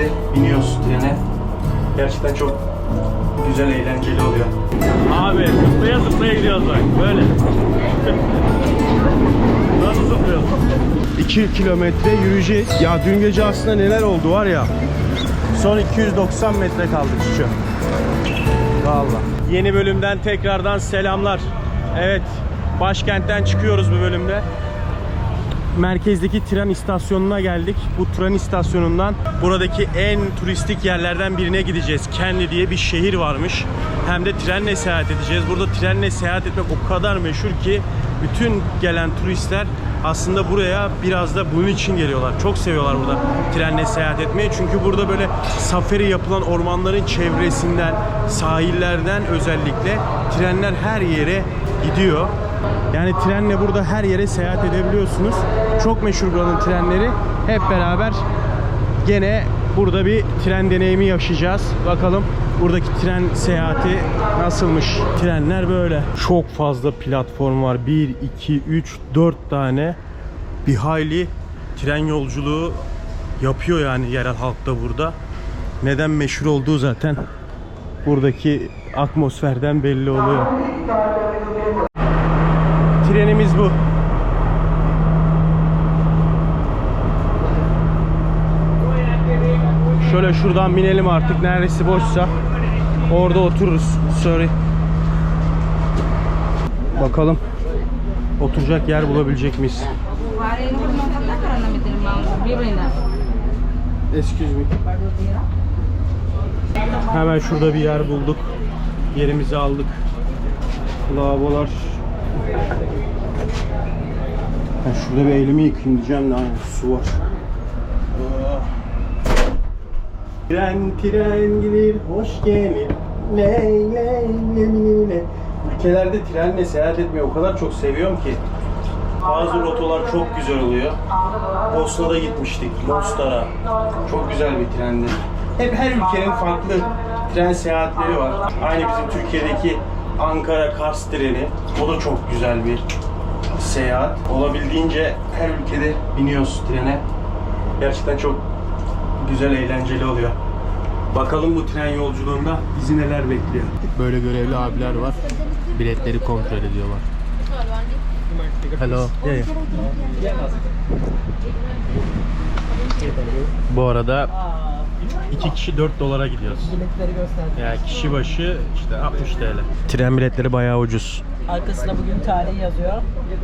Ülkede biniyoruz trene. Gerçekten çok güzel, eğlenceli oluyor. Abi zıplaya zıplaya gidiyoruz bak böyle. Nasıl zıplıyoruz? 2 kilometre yürüyeceğiz. Ya dün gece aslında neler oldu var ya. Son 290 metre kaldı şu. Vallahi. Yeni bölümden tekrardan selamlar. Evet, başkentten çıkıyoruz bu bölümde. Merkezdeki tren istasyonuna geldik. Bu tren istasyonundan buradaki en turistik yerlerden birine gideceğiz. Kendi diye bir şehir varmış. Hem de trenle seyahat edeceğiz. Burada trenle seyahat etmek o kadar meşhur ki bütün gelen turistler aslında buraya biraz da bunun için geliyorlar. Çok seviyorlar burada trenle seyahat etmeyi. Çünkü burada böyle safari yapılan ormanların çevresinden, sahillerden özellikle trenler her yere gidiyor. Yani trenle burada her yere seyahat edebiliyorsunuz. Çok meşhur buranın trenleri. Hep beraber gene burada bir tren deneyimi yaşayacağız. Bakalım buradaki tren seyahati nasılmış? Trenler böyle. Çok fazla platform var. 1, 2, 3, 4 tane. Bir hayli tren yolculuğu yapıyor yani yerel halkta burada. Neden meşhur olduğu zaten buradaki atmosferden belli oluyor. Trenimiz bu. Şöyle şuradan binelim artık. Neresi boşsa orada otururuz. Sorry. Bakalım oturacak yer bulabilecek miyiz? Excuse me. Hemen şurada bir yer bulduk. Yerimizi aldık. Lavabolar. Ben şurada bir elimi yıkayayım diyeceğim de aynı su var. Tren tren gelir, hoş gelir. Ley ley ley ley. Ülkelerde trenle seyahat etmeyi o kadar çok seviyorum ki. Bazı rotalar çok güzel oluyor. Bosna'da gitmiştik, Mostar'a. Çok güzel bir trendi. Hep her ülkenin farklı tren seyahatleri var. Aynı bizim Türkiye'deki Ankara-Kars treni. O da çok güzel bir seyahat. Olabildiğince her ülkede biniyoruz trene. Gerçekten çok güzel, eğlenceli oluyor. Bakalım bu tren yolculuğunda bizi neler bekliyor. Böyle görevli abiler var. Biletleri kontrol ediyorlar. Hello. Yeah. Bu arada iki kişi 4 dolara gidiyoruz. Biletleri gösterdim. Yani kişi başı işte 60 TL. Tren biletleri bayağı ucuz. Arkasına bugün tarihi yazıyor.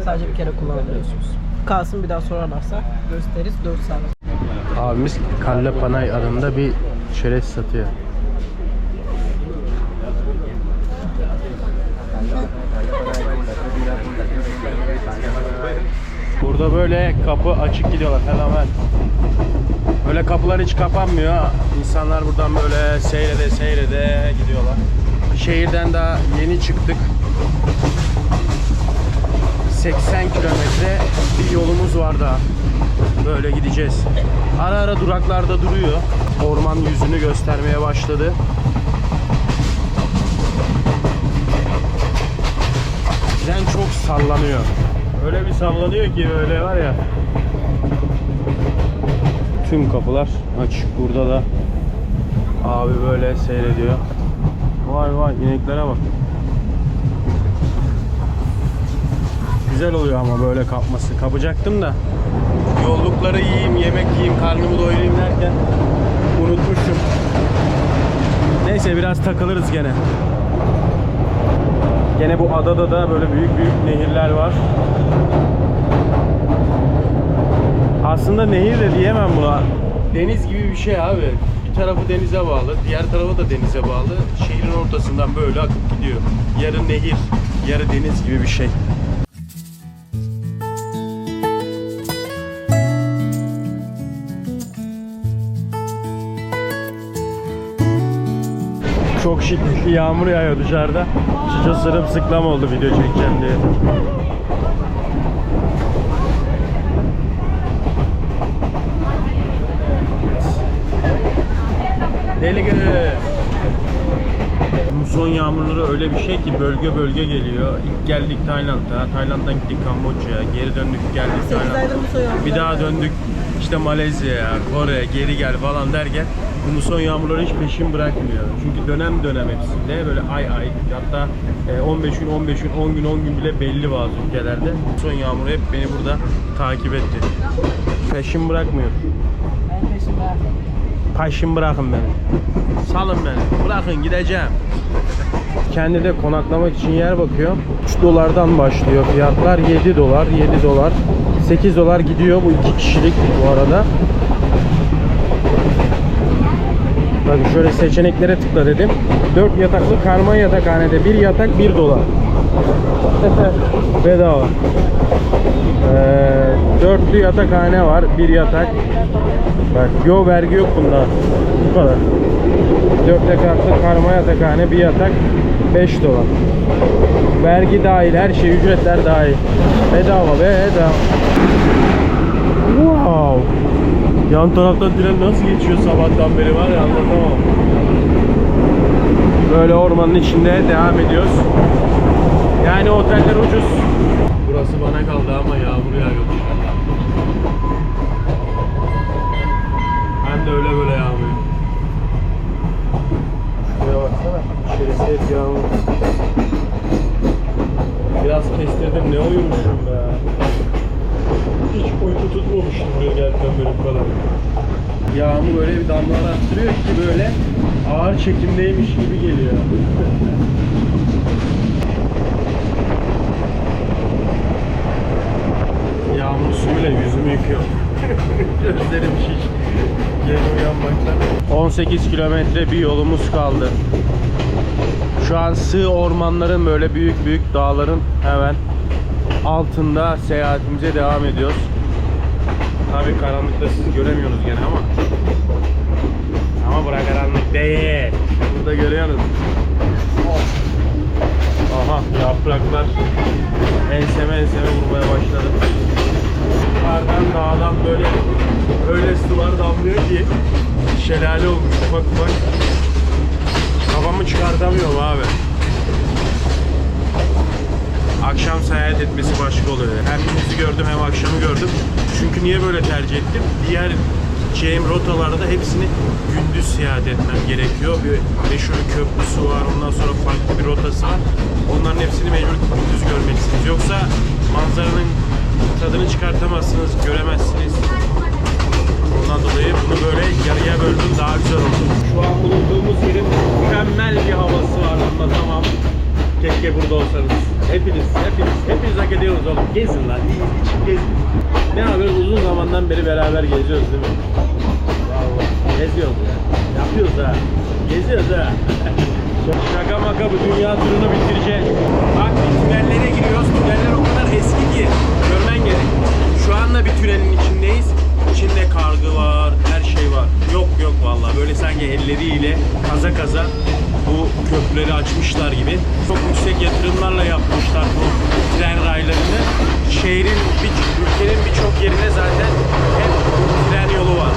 Sadece bir kere kullanabiliyorsunuz. Kalsın bir daha sorarlarsa gösteririz 4 saat. Abimiz Kalle Panay adında bir çerez satıyor. Burada böyle kapı açık gidiyorlar hemen. Böyle kapılar hiç kapanmıyor. İnsanlar buradan böyle seyrede seyrede gidiyorlar. Şehirden daha yeni çıktık. 80 kilometre bir yolumuz var daha. Böyle gideceğiz. Ara ara duraklarda duruyor. Orman yüzünü göstermeye başladı. Tren çok sallanıyor. Öyle bir sallanıyor ki böyle var ya. Tüm kapılar açık. Burada da abi böyle seyrediyor. Vay vay ineklere bak. Güzel oluyor ama böyle kapması. Kapacaktım da yollukları yiyeyim, yemek yiyeyim, karnımı doyurayım derken unutmuşum. Neyse biraz takılırız gene. Gene bu adada da böyle büyük büyük nehirler var. Aslında nehir de diyemem buna. Deniz gibi bir şey abi. Bir tarafı denize bağlı, diğer tarafı da denize bağlı. Şehrin ortasından böyle akıp gidiyor. Yarı nehir, yarı deniz gibi bir şey. Çok şiddetli yağmur yağıyor dışarıda. Çiço sırımsıklam oldu video çekeceğim diye. Deli gibi. Muson yağmurları öyle bir şey ki bölge bölge geliyor. İlk geldik Tayland'a, Tayland'dan gittik Kamboçya'ya, geri döndük geldik 8 aydır Tayland'a. Bir daha döndük işte Malezya, Kore, geri gel falan derken bu son yağmurları hiç peşin bırakmıyor. Çünkü dönem dönem hepsinde böyle ay ay hatta e, 15 gün 15 gün 10 gün 10 gün bile belli bazı ülkelerde. Son yağmur hep beni burada takip etti. Peşin bırakmıyor. Ben peşimde. Peşin bırakın beni. Salın beni. Bırakın gideceğim. Kendi de konaklamak için yer bakıyor. 3 dolardan başlıyor fiyatlar. 7 dolar, 7 dolar. 8 dolar gidiyor bu iki kişilik bu arada. Bakın şöyle seçeneklere tıkla dedim. 4 yataklı karma yatakhanede bir yatak 1 dolar. Bedava. Ee, dörtlü yatakhane var. Bir yatak. Bak yo vergi yok bunda. Bu kadar. Dört yataklı karma yatakhane bir yatak 5 dolar. Vergi dahil her şey ücretler dahil. Bedava bedava. Wow. Yan taraftan tren nasıl geçiyor sabahtan beri var ya anlatamam. Böyle ormanın içinde devam ediyoruz. Yani oteller ucuz. Burası bana kaldı ama yağmur yağıyor dışarıda. Hem de öyle böyle yağmıyor. Şuraya hep yağmur. Biraz kestirdim ne uyumuşum be. Hiç uyku tutmamıştım buraya geldim beri bu kadar. Yağmur öyle bir damlalar attırıyor ki böyle ağır çekimdeymiş gibi geliyor. Yağmur suyuyla yüzümü yıkıyor. Gözlerim şiş. Geri uyanmaktan. 18 kilometre bir yolumuz kaldı. Şu an sığ ormanların böyle büyük büyük dağların hemen altında seyahatimize devam ediyoruz. Tabii karanlıkta sizi göremiyoruz gene ama. Ama bura karanlık değil. Burada görüyorsunuz. Aha yapraklar enseme enseme vurmaya başladı. Yukarıdan dağdan böyle öyle sular damlıyor ki şelale olmuş ufak ufak. Çıkartamıyorum abi. Akşam seyahat etmesi başka oluyor. Hem gündüzü gördüm hem akşamı gördüm. Çünkü niye böyle tercih ettim? Diğer gideceğim rotalarda hepsini gündüz seyahat etmem gerekiyor. Bir meşhur köprüsü var, ondan sonra farklı bir rotası var. Onların hepsini mecbur gündüz görmelisiniz. Yoksa manzaranın tadını çıkartamazsınız, göremezsiniz. Ondan dolayı bunu böyle yarıya böldüm daha güzel oldu. Şu an bulunduğumuz yerin mükemmel bir havası var anlatamam. Keşke burada olsanız. Hepiniz, hepiniz, hepiniz hak ediyorsunuz oğlum. Gezin lan, iyi için gezin. Ne yapıyoruz? Uzun zamandan beri beraber geziyoruz değil mi? Vallahi geziyoruz ya. Yapıyoruz ha. Geziyoruz ha. Şaka maka bu dünya turunu bitireceğiz. Bak tünellere giriyoruz. Tüneller o kadar eski ki. Görmen gerek. Şu anda bir tünelin içindeyiz. İçinde kargı var, her şey var. Yok yok vallahi böyle sanki elleriyle kaza kaza bu köprüleri açmışlar gibi. Çok yüksek yatırımlarla yapmışlar bu tren raylarını. Şehrin, bir, ülkenin birçok yerine zaten hep tren yolu var.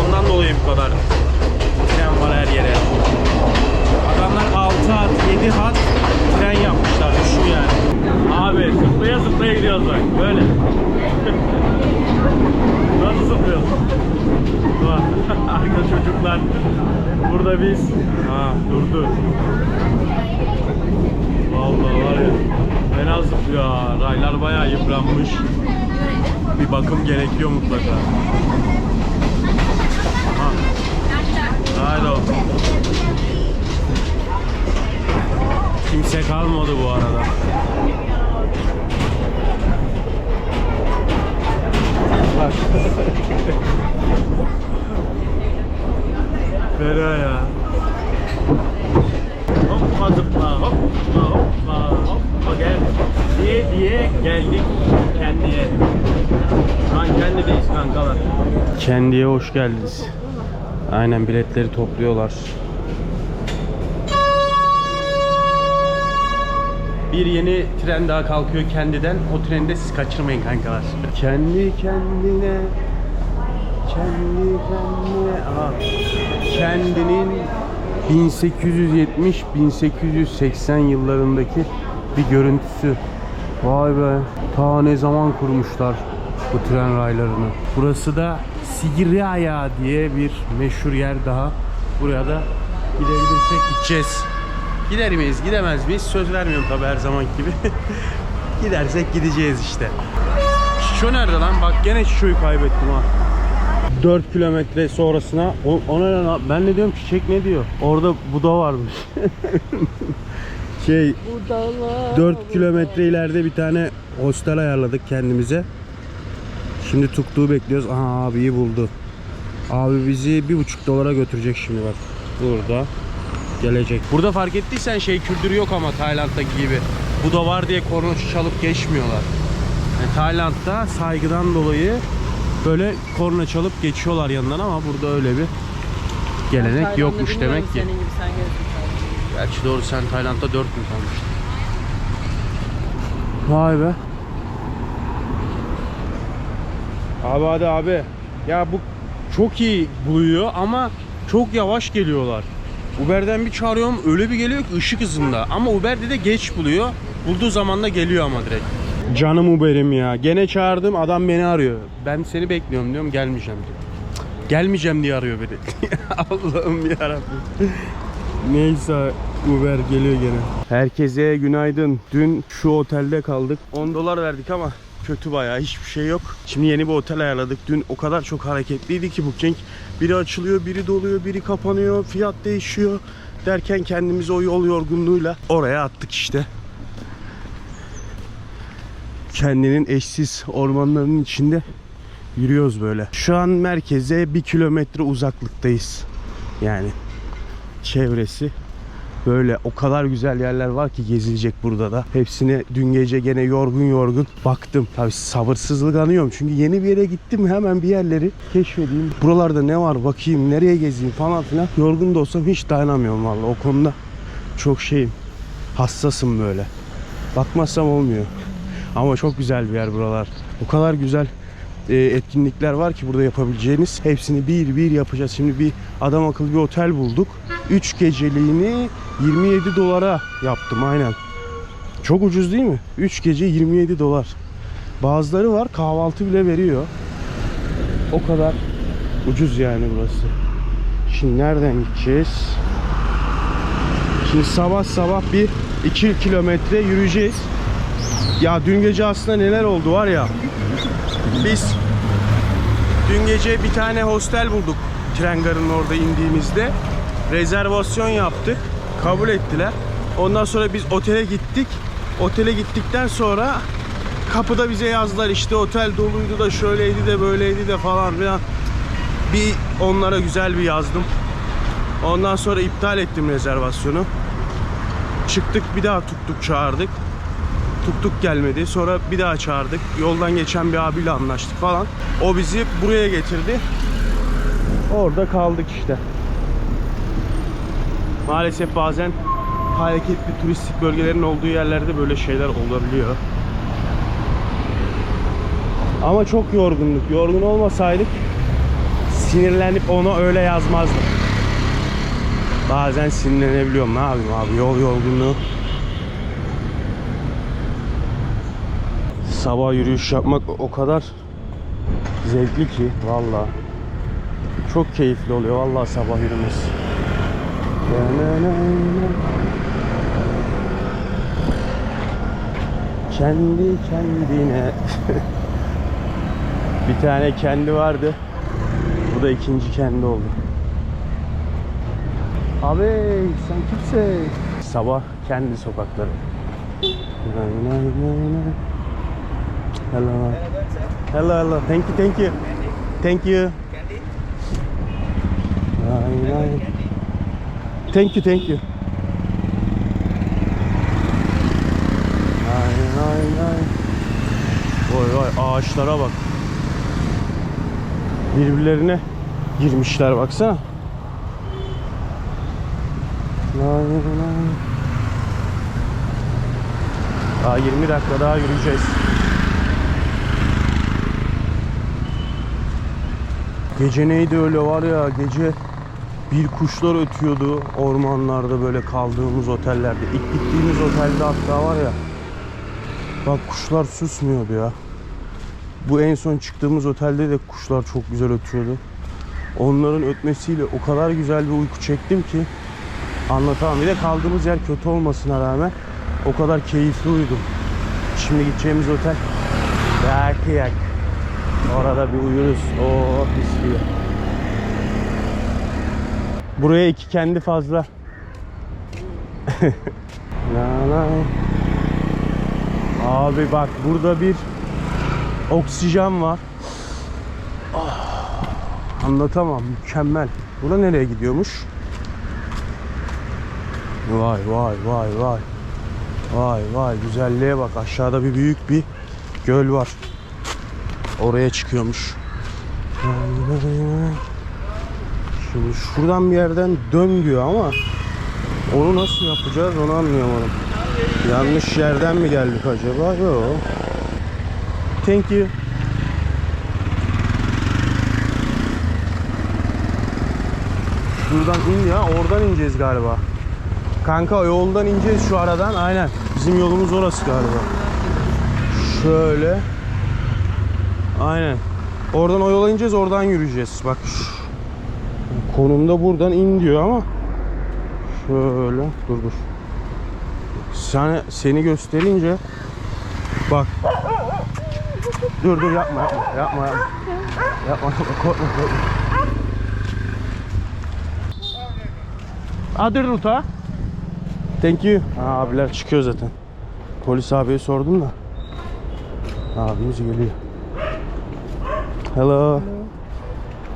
Ondan dolayı bu kadar tren var her yere. Adamlar 6 hat, 7 hat tren yapmışlar. Düşün yani. Abi zıplaya zıplaya gidiyoruz bak. Böyle. Nasıl zıplıyoruz? Bak, Arka çocuklar. Burada biz. Ha durdu. Vallahi var ya. Fena zıplıyor ha. Raylar bayağı yıpranmış. Bir bakım gerekiyor mutlaka. Aha. Haydi. Kimse kalmadı bu arada. Bak. Fena ya. Hoppa zıpla, hoppa hoppa hoppa gel. Diye diye geldik kendiye. Şu an kendideyiz kankalar. Kendiye hoş geldiniz. Aynen biletleri topluyorlar. Bir yeni tren daha kalkıyor kendiden. O treni siz kaçırmayın kankalar. Kendi kendine kendi kendine aha. Kendinin 1870-1880 yıllarındaki bir görüntüsü. Vay be. Ta ne zaman kurmuşlar bu tren raylarını. Burası da Sigiraya diye bir meşhur yer daha. Buraya da gidebilirsek gideceğiz. Gider miyiz, gidemez miyiz? Söz vermiyorum tabii her zaman gibi. Gidersek gideceğiz işte. Şişo nerede lan? Bak gene Şişo'yu kaybettim ha. 4 kilometre sonrasına o, ona lan? ben ne diyorum çiçek ne diyor? Orada Buda varmış. şey 4 kilometre ileride bir tane hostel ayarladık kendimize. Şimdi Tuktuğ'u bekliyoruz. Aha abiyi buldu. Abi bizi bir buçuk dolara götürecek şimdi bak. Burada. Gelecek. Burada fark ettiysen şey küldürü yok ama Tayland'daki gibi. Bu da var diye korna çalıp geçmiyorlar. Yani Tayland'da saygıdan dolayı böyle korna çalıp geçiyorlar yanından ama burada öyle bir gelenek Tayland'da yokmuş demek ki. Senin gibi sen. Gerçi doğru sen Tayland'da 4 gün kalmıştın. Vay be. Abi hadi abi. Ya bu çok iyi buluyor ama çok yavaş geliyorlar. Uber'den bir çağırıyorum öyle bir geliyor ki ışık hızında. Ama Uber'de de geç buluyor. Bulduğu zaman da geliyor ama direkt. Canım Uber'im ya. Gene çağırdım adam beni arıyor. Ben seni bekliyorum diyorum gelmeyeceğim diyor. Gelmeyeceğim diye arıyor beni. Allah'ım yarabbim. Neyse Uber geliyor gene. Herkese günaydın. Dün şu otelde kaldık. 10 dolar verdik ama kötü bayağı hiçbir şey yok. Şimdi yeni bir otel ayarladık. Dün o kadar çok hareketliydi ki Booking. Biri açılıyor, biri doluyor, biri kapanıyor, fiyat değişiyor. Derken kendimizi o yol yorgunluğuyla oraya attık işte. Kendinin eşsiz ormanlarının içinde yürüyoruz böyle. Şu an merkeze bir kilometre uzaklıktayız. Yani çevresi böyle o kadar güzel yerler var ki gezilecek burada da. Hepsine dün gece gene yorgun yorgun baktım. Tabii sabırsızlık anıyorum çünkü yeni bir yere gittim hemen bir yerleri keşfedeyim. Buralarda ne var bakayım nereye gezeyim falan filan. Yorgun da olsam hiç dayanamıyorum vallahi o konuda çok şeyim. Hassasım böyle. Bakmazsam olmuyor. Ama çok güzel bir yer buralar. O kadar güzel etkinlikler var ki burada yapabileceğiniz. Hepsini bir bir yapacağız. Şimdi bir adam akıllı bir otel bulduk. 3 geceliğini 27 dolara yaptım aynen. Çok ucuz değil mi? 3 gece 27 dolar. Bazıları var kahvaltı bile veriyor. O kadar ucuz yani burası. Şimdi nereden gideceğiz? Şimdi sabah sabah bir 2 kilometre yürüyeceğiz. Ya dün gece aslında neler oldu var ya. Biz dün gece bir tane hostel bulduk tren garının orada indiğimizde. Rezervasyon yaptık. Kabul ettiler. Ondan sonra biz otele gittik. Otele gittikten sonra kapıda bize yazdılar işte otel doluydu da şöyleydi de böyleydi de falan filan. Bir onlara güzel bir yazdım. Ondan sonra iptal ettim rezervasyonu. Çıktık bir daha tuttuk çağırdık. Tuttuk gelmedi. Sonra bir daha çağırdık. Yoldan geçen bir abiyle anlaştık falan. O bizi buraya getirdi. Orada kaldık işte. Maalesef bazen hareketli turistik bölgelerin olduğu yerlerde böyle şeyler olabiliyor. Ama çok yorgunluk. Yorgun olmasaydık sinirlenip onu öyle yazmazdım. Bazen sinirlenebiliyorum. Ne yapayım abi? Yol yorgunluğu. Sabah yürüyüş yapmak o kadar zevkli ki valla. Çok keyifli oluyor valla sabah yürümesi. Kendi kendine Bir tane kendi vardı. Bu da ikinci kendi oldu. Abi sen kimsin? Sabah kendi sokakları. Hello. Hello, hello. Thank you, thank you. Thank you. Nay. Thank you, thank you. Vay vay ağaçlara bak. Birbirlerine girmişler baksana. Daha 20 dakika daha yürüyeceğiz. Gece neydi öyle var ya gece bir kuşlar ötüyordu ormanlarda böyle kaldığımız otellerde. İlk gittiğimiz otelde hatta var ya bak kuşlar susmuyordu ya. Bu en son çıktığımız otelde de kuşlar çok güzel ötüyordu. Onların ötmesiyle o kadar güzel bir uyku çektim ki anlatamam. Bir de kaldığımız yer kötü olmasına rağmen o kadar keyifli uyudum. Şimdi gideceğimiz otel Berkiyak. Orada bir uyuruz. Oo mis. Buraya iki kendi fazla. La la. Abi bak burada bir oksijen var. Ah, anlatamam. Mükemmel. Bura nereye gidiyormuş? Vay vay vay vay. Vay vay güzelliğe bak. Aşağıda bir büyük bir göl var. Oraya çıkıyormuş. Şimdi şuradan bir yerden dön diyor ama onu nasıl yapacağız onu anlayamadım. Yanlış yerden mi geldik acaba? Yok. Thank you. Şuradan in ya. Oradan ineceğiz galiba. Kanka yoldan ineceğiz şu aradan. Aynen. Bizim yolumuz orası galiba. Şöyle. Aynen. Oradan o yola ineceğiz. Oradan yürüyeceğiz. Bak konumda buradan in diyor ama şöyle dur dur. Sen, seni gösterince bak dur dur yapma yapma yapma yapma yapma yapma korkma korkma Other ruta Thank you ha, abiler çıkıyor zaten Polis abiye sordum da Abimiz geliyor Hello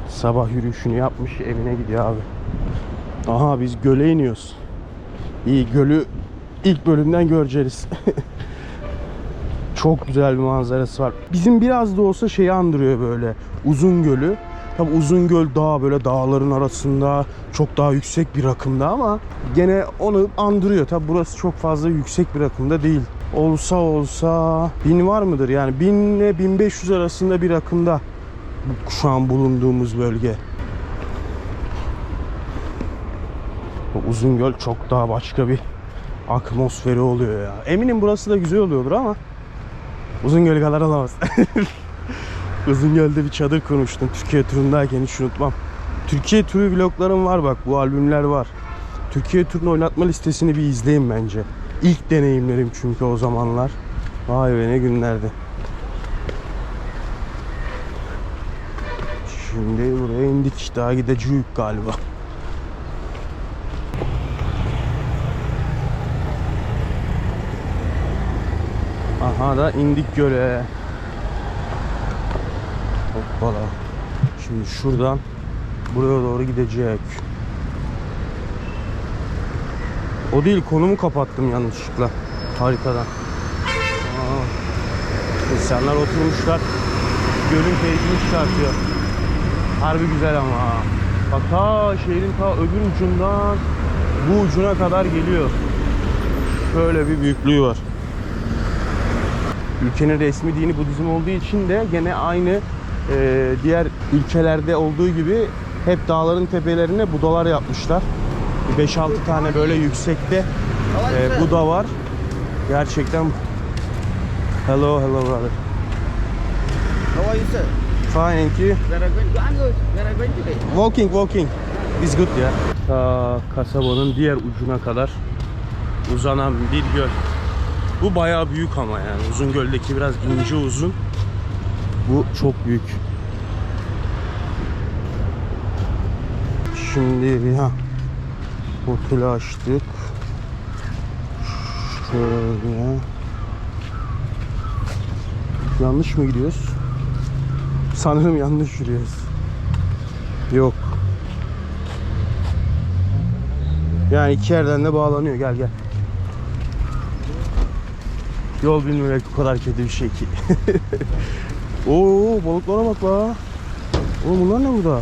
Sabah yürüyüşünü yapmış evine gidiyor abi. Aha biz göle iniyoruz. İyi gölü ilk bölümden göreceğiz. Çok güzel bir manzarası var. Bizim biraz da olsa şeyi andırıyor böyle. Uzun gölü. Tabi uzun göl dağ böyle dağların arasında çok daha yüksek bir rakımda ama gene onu andırıyor. Tabi burası çok fazla yüksek bir rakımda değil. Olsa olsa bin var mıdır yani 1000 ile 1500 arasında bir rakımda şu an bulunduğumuz bölge. Bu Uzungöl çok daha başka bir atmosferi oluyor ya. Eminim burası da güzel oluyordur ama Uzungöl kadar olamaz. Uzungöl'de bir çadır kurmuştum Türkiye turundayken hiç unutmam. Türkiye turu vloglarım var bak bu albümler var. Türkiye turunu oynatma listesini bir izleyin bence. İlk deneyimlerim çünkü o zamanlar. Vay be ne günlerdi. Şimdi buraya indik. Daha gideceğiz galiba. Aha da indik göle. Hoppala. Şimdi şuradan buraya doğru gidecek. O değil konumu kapattım yanlışlıkla haritadan. Aa, insanlar oturmuşlar. Gölün keyfini çıkartıyor. Harbi güzel ama. Bak ta şehrin ta öbür ucundan bu ucuna kadar geliyor. Şöyle bir büyüklüğü var. Ülkenin resmi dini Budizm olduğu için de gene aynı e, diğer ülkelerde olduğu gibi hep dağların tepelerine budalar yapmışlar. Bir 5-6 tane böyle yüksekte e, Buda var. Gerçekten Hello, hello brother. How are you, sir? Fine, thank you. Walking, walking. Is good ya. Ta kasabanın diğer ucuna kadar uzanan bir göl. Bu bayağı büyük ama yani. Uzun göldeki biraz ince uzun. Bu çok büyük. Şimdi bir ha oteli açtık. Şöyle. Yanlış mı gidiyoruz? Sanırım yanlış yürüyoruz. Yok. Yani iki yerden de bağlanıyor. Gel gel. Yol bilmemek bu kadar kötü bir şey ki. Oo balıklara bak la. Oğlum bunlar ne burada?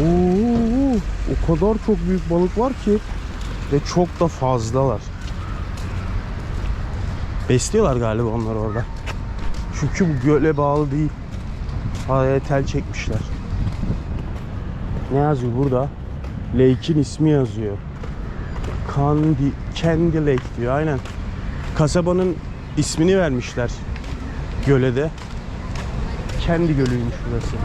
Oo, o kadar çok büyük balık var ki ve çok da fazlalar. Besliyorlar galiba onlar orada. Çünkü bu göle bağlı değil. Araya tel çekmişler. Ne yazıyor burada? Lake'in ismi yazıyor. Candy, Candy Lake diyor aynen. Kasabanın ismini vermişler göle de. kendi gölüymüş burası.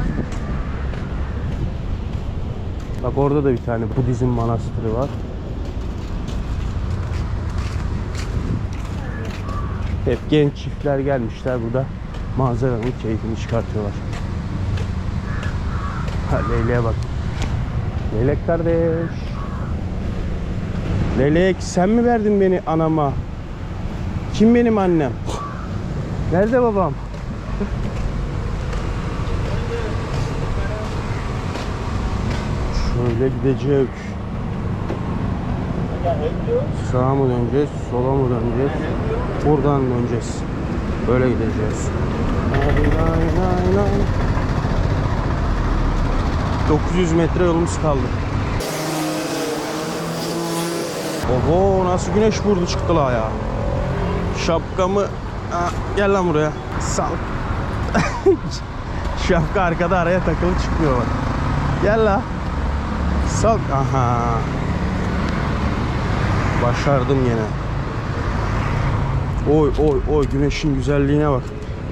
Bak orada da bir tane Budizm manastırı var. Hep genç çiftler gelmişler burada manzaranın keyfini çıkartıyorlar. Leyleğe bak. Leylek kardeş. Leylek sen mi verdin beni anama? Kim benim annem? Nerede babam? Şöyle gidecek. Sağa mı döneceğiz, sola mı döneceğiz? Buradan döneceğiz. Böyle gideceğiz. Lay lay lay lay. 900 metre yolumuz kaldı. Oho nasıl güneş vurdu çıktı la ya. Şapkamı Ha, gel lan buraya. Sal. Şapka arkada araya takılı çıkmıyor bak. Gel la. Sal. Aha. Başardım yine. Oy oy oy güneşin güzelliğine bak.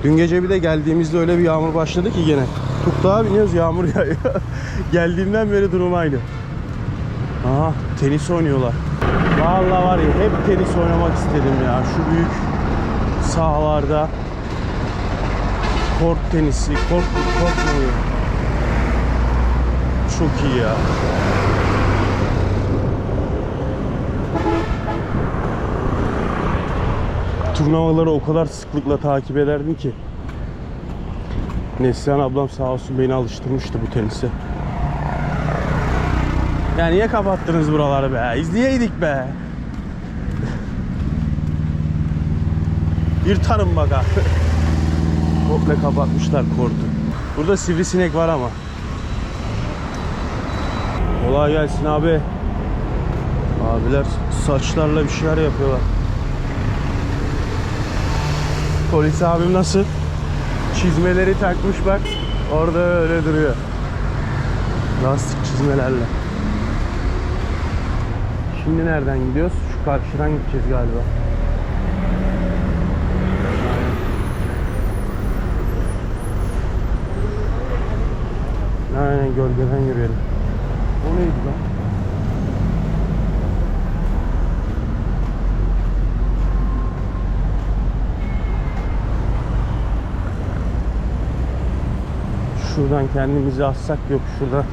Dün gece bir de geldiğimizde öyle bir yağmur başladı ki gene. Tuktağa biniyoruz yağmur yağıyor. Geldiğimden beri durum aynı. Aha tenis oynuyorlar. Vallahi var ya hep tenis oynamak istedim ya. Şu büyük sahalarda kort tenisi, kort, kort mu? Çok iyi ya. Turnuvaları o kadar sıklıkla takip ederdim ki. Neslihan ablam sağ olsun beni alıştırmıştı bu tenise. Ya niye kapattınız buraları be? İzleyeydik be. Yırtarım bak ha. Komple kapatmışlar kortu. Burada sivrisinek var ama. Kolay gelsin abi. Abiler saçlarla bir şeyler yapıyorlar. Polis abim nasıl? Çizmeleri takmış bak. Orada öyle duruyor. Lastik çizmelerle. Şimdi nereden gidiyoruz? Şu karşıdan gideceğiz galiba. Aynen gölgeden yürüyelim. O neydi lan? Şuradan kendimizi assak yok. Şurada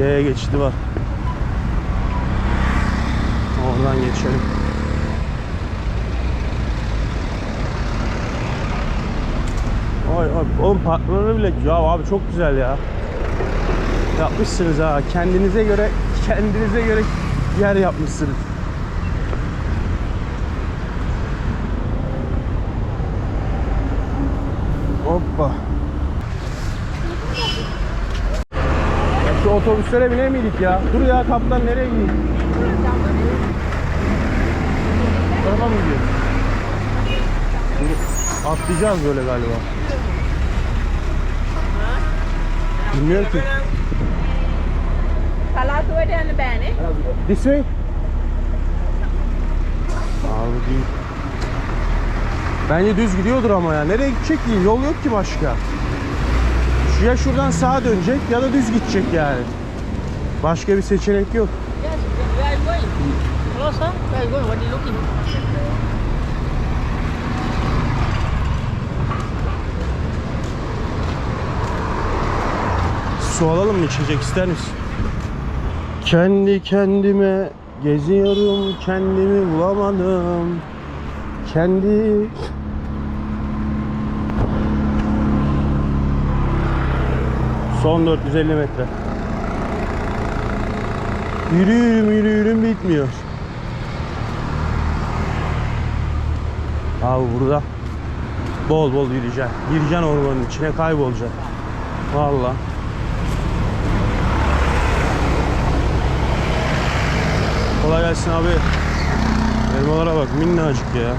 yaya geçidi var. Oradan geçelim. Oy oy. Oğlum patronu bile ya abi çok güzel ya. Yapmışsınız ha. Kendinize göre kendinize göre yer yapmışsınız. Hoppa. Şu otobüslere biner miydik ya? Dur ya kaptan nereye gidiyor? Tarafa mı gidiyor? Dur, Atlayacağız böyle galiba. Bilmiyorum ki. Band eh. This way. Abi değil. Bence düz gidiyordur ama ya. Nereye gidecek ki? Yol yok ki başka. Ya şuradan sağa dönecek ya da düz gidecek yani. Başka bir seçenek yok. Yes, where are you going? Su alalım mı içecek ister misin? Kendi kendime geziyorum, kendimi bulamadım. Kendi Son 450 metre. Yürüyorum yürüyorum bitmiyor. Abi burada bol bol yürüyeceksin. Gireceksin ormanın içine kaybolacaksın. Vallahi. Kolay gelsin abi. Elmalara bak minnacık ya.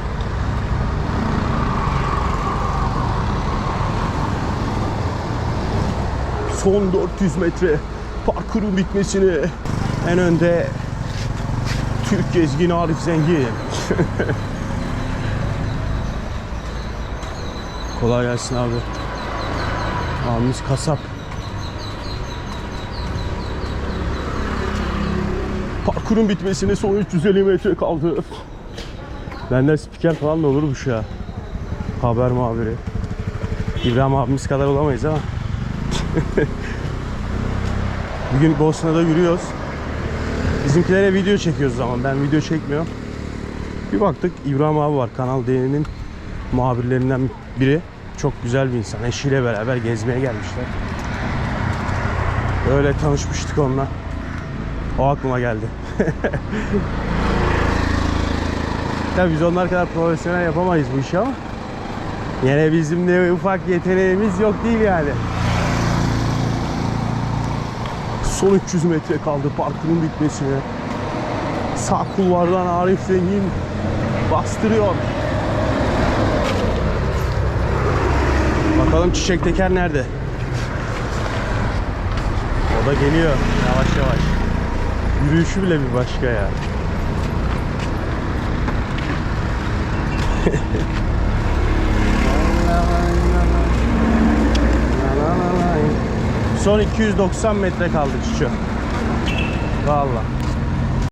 Son 400 metre parkurun bitmesini en önde Türk gezgin Arif Zengin. Kolay gelsin abi. Abimiz kasap. Parkurun bitmesine son 350 metre kaldı. Benden spiker falan da olurmuş ya. Haber muhabiri. İbrahim abimiz kadar olamayız ama. Bugün Bosna'da yürüyoruz. Bizimkilere video çekiyoruz ama ben video çekmiyorum. Bir baktık İbrahim abi var Kanal D'nin muhabirlerinden biri. Çok güzel bir insan. Eşiyle beraber gezmeye gelmişler. Öyle tanışmıştık onunla. O aklıma geldi. Tabii biz onlar kadar profesyonel yapamayız bu işi ama yine bizim de ufak yeteneğimiz yok değil yani. Son 300 metre kaldı parkurun bitmesine. Sağ kulvardan Arif Zengin bastırıyor. Bakalım çiçek teker nerede? O da geliyor yavaş yavaş. Yürüyüşü bile bir başka ya. Son 290 metre kaldı Çiço. Vallahi.